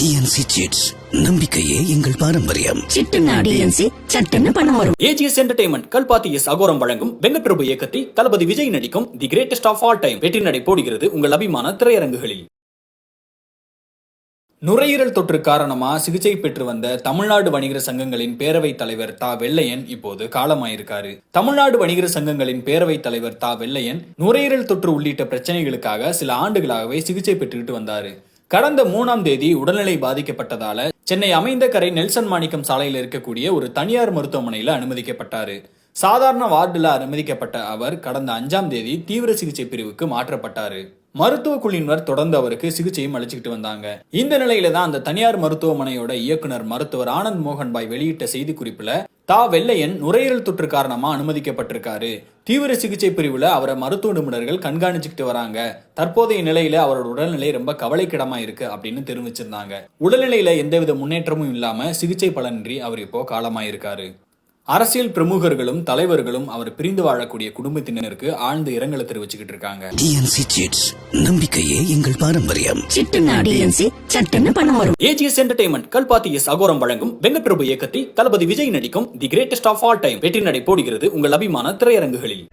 DNC chits. நம்பிக்கையே எங்கள் பாரம்பரியம். AGS entertainment Kalpathi S Aghoram வழங்கும் வெங்கப்பிரபு இயக்கத்தில் தளபதி விஜய் நடிக்கும் the greatest of all time வெற்றி நடை போடுகிறது உங்கள் அபிமான திரையரங்குகளில். நுரையீரல் தொற்று காரணமா சிகிச்சை பெற்று வந்த தமிழ்நாடு வணிகர் சங்கங்களின் பேரவைத் தலைவர் தா வெள்ளையன் இப்போது காலமாயிருக்காரு. தமிழ்நாடு வணிகர் சங்கங்களின் பேரவைத் தலைவர் தா வெள்ளையன் நுரையீரல் தொற்று உள்ளிட்ட பிரச்சனைகளுக்காக சில ஆண்டுகளாகவே சிகிச்சை பெற்றுக்கிட்டு வந்தாரு. கடந்த மூணாம் தேதி உடல்நிலை பாதிக்கப்பட்டதால சென்னை அமைந்த கரை நெல்சன் மாணிக்கம் சாலையில் இருக்கக்கூடிய ஒரு தனியார் மருத்துவமனையில அனுமதிக்கப்பட்டாரு. சாதாரண வார்டில் அனுமதிக்கப்பட்ட அவர் கடந்த அஞ்சாம் தேதி தீவிர சிகிச்சை பிரிவுக்கு மாற்றப்பட்டாரு. மருத்துவ குழுவினர் தொடர்ந்து அவருக்கு சிகிச்சையும் அளிச்சுக்கிட்டு வந்தாங்க. இந்த நிலையில தான் அந்த தனியார் மருத்துவமனையோட இயக்குனர் மருத்துவர் ஆனந்த் மோகன் பாய் வெளியிட்ட செய்தி குறிப்புல தா வெள்ளையன் நுரையீரல் தொற்று காரணமாக அனுமதிக்கப்பட்டிருக்காரு. தீவிர சிகிச்சை பிரிவில் அவரை மருத்துவ நிபுணர்கள் கண்காணிச்சுக்கிட்டு வராங்க. தற்போதைய நிலையில அவரோட உடல்நிலை ரொம்ப கவலைக்கிடமா இருக்கு அப்படின்னு தெரிவிச்சிருந்தாங்க. உடல்நிலையில எந்தவித முன்னேற்றமும் இல்லாம சிகிச்சை பலனின்றி அவர் இப்போ காலமாயிருக்காரு. அரசியல் பிரமுகர்களும் தலைவர்களும் அவர் பிரிந்து வாழக்கூடிய குடும்பத்தினருக்கு ஆழ்ந்த இரங்கலை தெரிவிச்சுக்கிட்டு இருக்காங்க. டிஎன்சி சிட்ஸ் நம்பிக்கையே எங்கள் பாரம்பரியம். AGS entertainment Kalpathi S Aghoram வழங்கும் வெங்கப்பிரபு இயக்கத்தில் தளபதி விஜய் நடிக்கும் the greatest of all time வெற்றி நடை போடுகிறது உங்கள் அபிமான திரையரங்குகளில்.